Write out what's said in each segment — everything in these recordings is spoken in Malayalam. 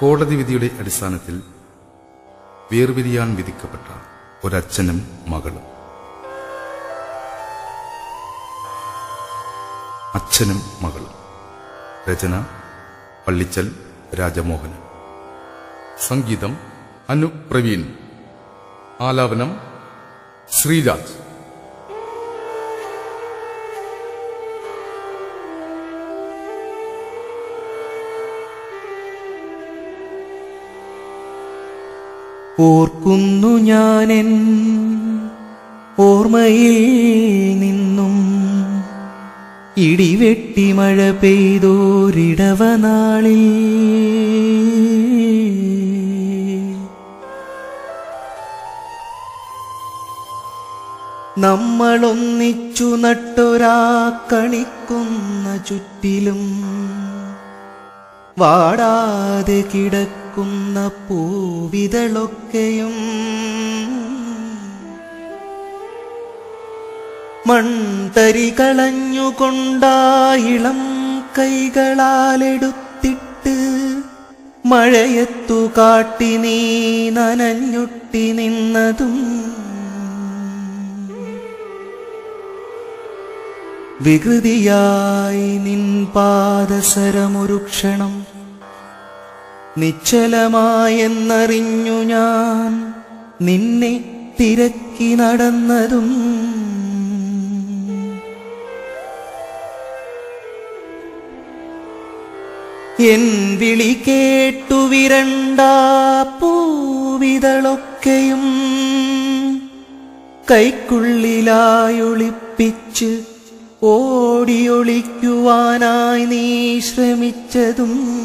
കോടതി വിധിയുടെ അടിസ്ഥാനത്തിൽ വേർപിരിയാൻ വിധിക്കപ്പെട്ട ഒരച്ഛനും മകളും. അച്ഛനും മകളും. രചന പള്ളിച്ചൽ രാജമോഹൻ സംഗീതം അനു പ്രവീൺ. ആലാപനം ശ്രീരാജ്. ഓർക്കുന്നു ഞാനെൻ ഓർമ്മയിൽ നിന്നും. ഇടിവെട്ടി മഴ പെയ്തോരിടവനാളിൽ നമ്മളൊന്നിച്ചു നട്ടൊരാ കണിക്കുന്ന ചുറ്റിലും. വാടാതെ കിടക്കുന്ന പൂവിതളൊക്കെയും മൺതരി കളഞ്ഞുകൊണ്ടായിളം കൈകളാലെടുത്തിട്ട് മഴയത്തു കാട്ടി നീ നനഞ്ഞൊട്ടി നിന്നതും വികൃതിയായി നിൻ പാദസരമൊരു ക്ഷണം നിശ്ചലമായെന്നറിഞ്ഞു ഞാൻ നിന്നെ തിരക്കി നടന്നതും. എൻ വിളി കേട്ടു വിരണ്ട പൂവിതളൊക്കെയും. കൈക്കുള്ളിലായൊളിപ്പിച്ച് ഓടിയൊളിക്കുവാനായി നീ ശ്രമിച്ചതും.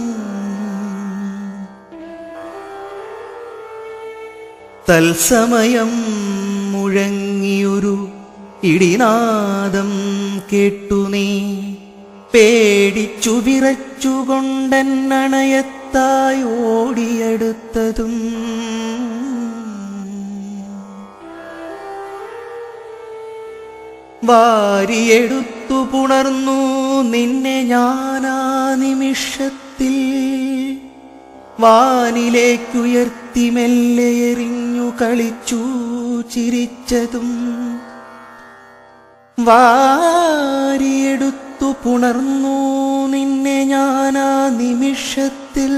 തത്സമയം മുഴങ്ങിയൊരു ഇടിനാദം കേട്ടു നീ. പേടിച്ചു വിറച്ചുകൊണ്ടെന്നണയത്തായി ഓടിയെടുത്തതും വാരിയെടുത്തു പുണർന്നു നിന്നെ ഞാനാ നിമിഷത്തിൽ വാനിലേക്കുയർത്തി മെല്ലെ എറിഞ്ഞു കളിച്ചു ചിരിച്ചതും വാരിയെടുത്തു പുണർന്നു നിന്നെ ഞാൻ ആ നിമിഷത്തിൽ.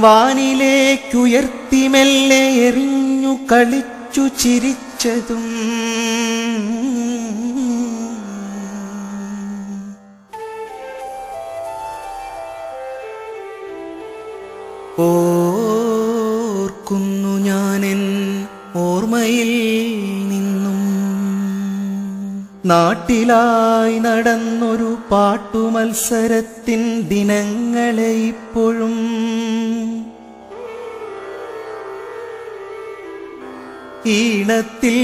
വാനിലേക്കുയർത്തി മെല്ലെ എറിഞ്ഞു കളിച്ചു ചിരിച്ചതും ഓർക്കുന്നു ഞാനെൻ ഓർമ്മയിൽ നിന്നും. നാട്ടിലായി നടന്നൊരു പാട്ടുമത്സരത്തിൻ ദിനങ്ങളെ ഇപ്പോഴും ഈണത്തിൽ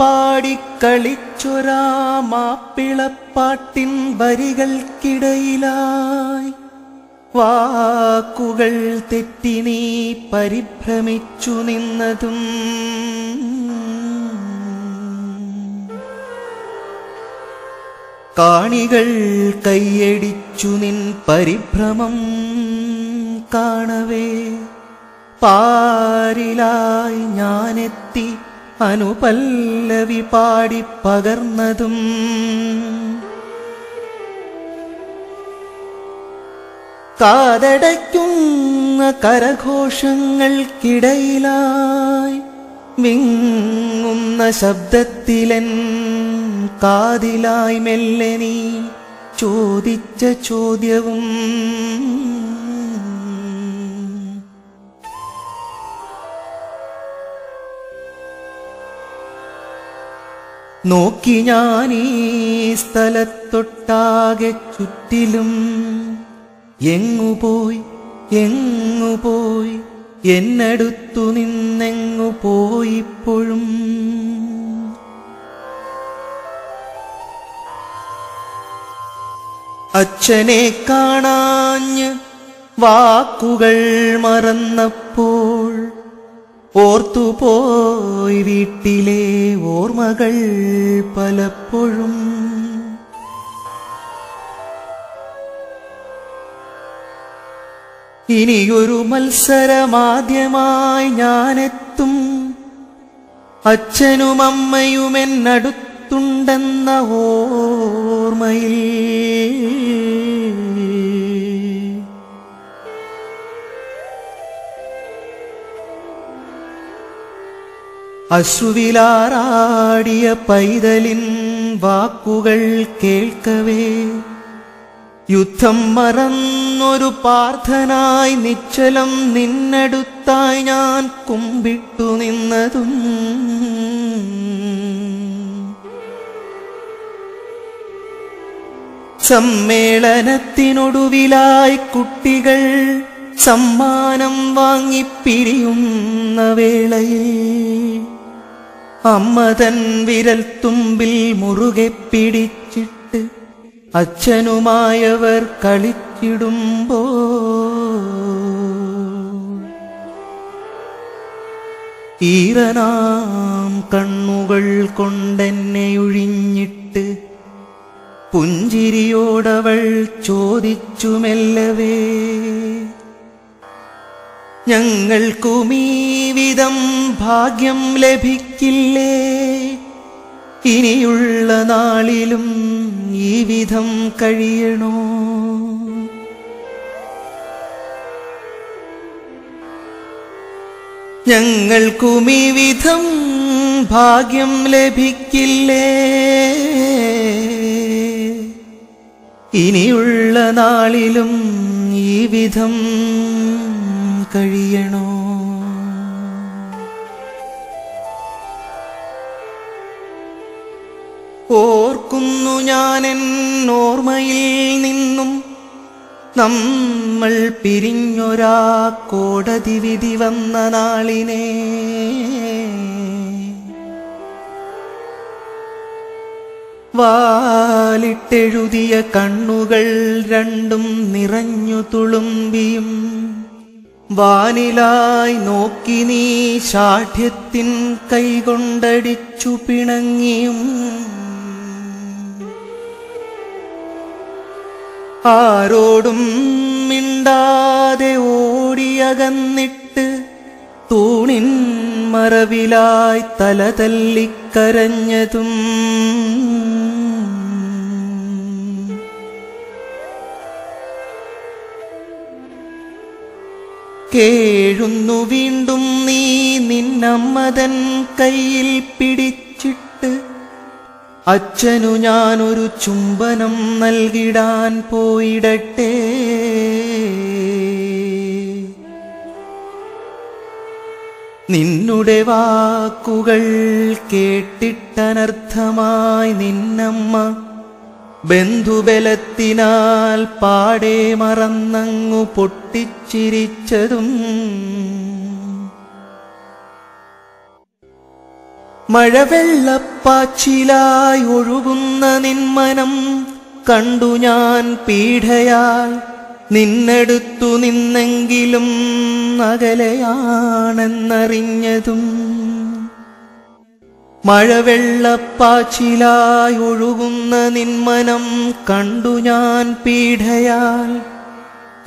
പാടിക്കളിച്ചൊരാ മാപ്പിളപ്പാട്ടിൻ വരികൾക്കിടയിലായി വാക്കുകൾ തെറ്റി നീ പരിഭ്രമിച്ചു നിന്നതും കാണികൾ കൈയടിച്ചു നിൻ പരിഭ്രമം കാണവേ. പാരിലായി ഞാനെത്തി അനുപല്ലവി പാടി പകർന്നതും കാതടയ്ക്കുന്ന കരഘോഷങ്ങൾക്കിടയിലായി വിങ്ങുന്ന ശബ്ദത്തിലൻ കാതിലായി മെല്ലെ നീ ചോദിച്ച ചോദ്യവും നോക്കി ഞാൻ ഈ സ്ഥലത്തൊട്ടാകെ ചുറ്റിലും എങ്ങുപോയി എങ്ങുപോയി എന്നടുത്തു നിന്നെങ്ങു പോയിപ്പോഴും അച്ഛനെ കാണാഞ്ഞ് വാക്കുകൾ മറന്നപ്പോൾ ഓർത്തുപോയി വീട്ടിലെ ഓർമ്മകൾ പലപ്പോഴും. ഇനിയൊരു മത്സരമാദ്യമായി ഞാനെത്തും. അച്ഛനും അമ്മയും എന്നടുത്തുണ്ടെന്ന ഓർമ്മയിൽ. അശ്രുവിലാറാടിയ പൈതലിൻ വാക്കുകൾ കേൾക്കവേ. യുദ്ധം മറന്നൊരു പാർത്ഥനായി നിശ്ചലം നിന്നടുത്തായി ഞാൻ കുമ്പിട്ടു നിന്നതും. സമ്മേളനത്തിനൊടുവിലായി കുട്ടികൾ സമ്മാനം വാങ്ങിപ്പിരിയുന്ന വേളയിൽ അമ്മതൻ വിരൽ തുമ്പിൽ മുറുകെ പിടിച്ചിട്ട് അച്ഛനുമായവർ കളിച്ചിടുമ്പോ ഈറനാം കണ്ണുകൾ കൊണ്ടെന്നെ ഒഴിഞ്ഞിട്ട് പുഞ്ചിരിയോടവൾ ചോദിച്ചു മെല്ലവേ ഞങ്ങൾക്കുമീ ഭാഗ്യം ലഭിക്കില്ലേ? ഇനിയുള്ള നാളിലും ഈ വിധം കഴിയണോ? ഞങ്ങൾക്കുമീ വിധം ഭാഗ്യം ലഭിക്കില്ലേ? ഇനിയുള്ള നാളിലും ഈ വിധം കഴിയണോ? ഓർക്കുന്നു ഞാൻ എന്നോർമ്മയിൽ നിന്നും. നമ്മൾ പിരിഞ്ഞൊരാ കോടതി വിധി വന്ന നാളിനെ. വാലിട്ടെഴുതിയ കണ്ണുകൾ രണ്ടും നിറഞ്ഞു തുളുമ്പിയും. വാനിലായി നോക്കി നീ ശാഠ്യത്തിൻ കൈകൊണ്ടടിച്ചു പിണങ്ങിയും. ആരോടും മിണ്ടാതെ ഓടിയകന്നിട്ട് തൂണിൻ മറവിലായി തല തല്ലിക്കരഞ്ഞതും. കേഴുന്നു വീണ്ടും നീ നിന്നമ്മതൻ കയ്യിൽ പിടിച്ചിട്ട് അച്ഛനു ഞാനൊരു ചുംബനം നൽകിടാൻ പോയിടട്ടെ. നിന്നുടെ വാക്കുകൾ കേട്ടിട്ടനർത്ഥമായി നിന്നമ്മ ബന്ധുബലത്തിനാൽ പാടെ മറന്നങ്ങു പൊട്ടിച്ചിരിച്ചതും മഴവെള്ളപ്പാച്ചിലായി ഒഴുകുന്ന നിന്മനം കണ്ടു ഞാൻ പീഠയാൽ നിന്നെടുത്തു നിന്നെങ്കിലും അകലെയാണെന്നറിഞ്ഞതും. മഴവെള്ളപ്പാച്ചിലായി ഒഴുകുന്ന നിന്മനം കണ്ടു ഞാൻ പീഠയാൽ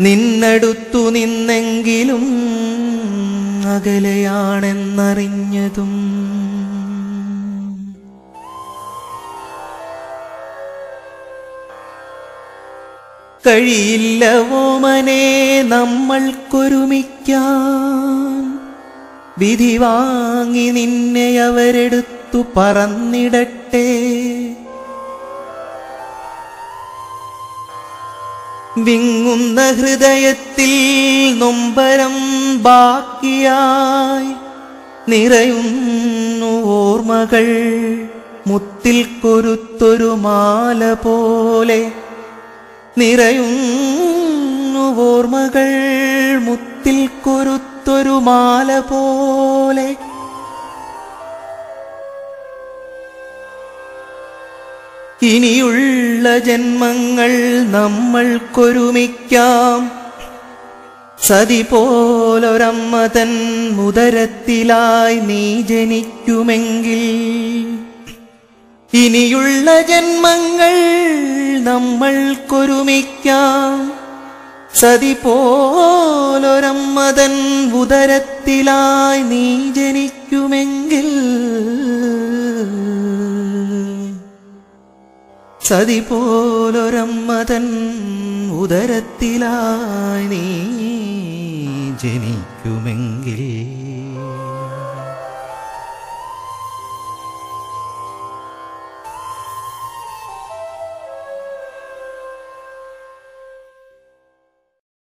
നിന്നെടുത്തു നിന്നെങ്കിലും അകലെയാണെന്നറിഞ്ഞതും. കഴിയില്ല ഓമനെ നമ്മൾക്കൊരുമിക്കാൻ. വിധി വാങ്ങി നിന്നെ അവരെടുത്തു പറന്നിടട്ടെ. വിങ്ങുന്ന ഹൃദയത്തിൽ നൊമ്പരം ബാക്കിയായി നിറയുന്നു ഓർമ്മകൾ. മുത്തിൽ കൊരുത്തൊരു മാല പോലെ നിറയുന്നു ഓർമ്മകൾ മുത്തിൽ കൊരുത്തൊരു മാല പോലെ. ഇനിയുള്ള ജന്മങ്ങൾ നമ്മൾക്കൊരുമിക്കാം. സതി പോലൊരമ്മ തൻ മുതരത്തിലായി നീ ജനിക്കുമെങ്കിൽ ഇനിയുള്ള ജന്മങ്ങൾ നമ്മൾക്കൊരുമിക്കാം. സതി പോലൊരമ്മതൻ ഉദരത്തിലായി നീ ജനിക്കുമെങ്കിൽ സതി പോലൊരമ്മതൻ ഉദരത്തിലായി നീ ജനിക്കുമെങ്കിൽ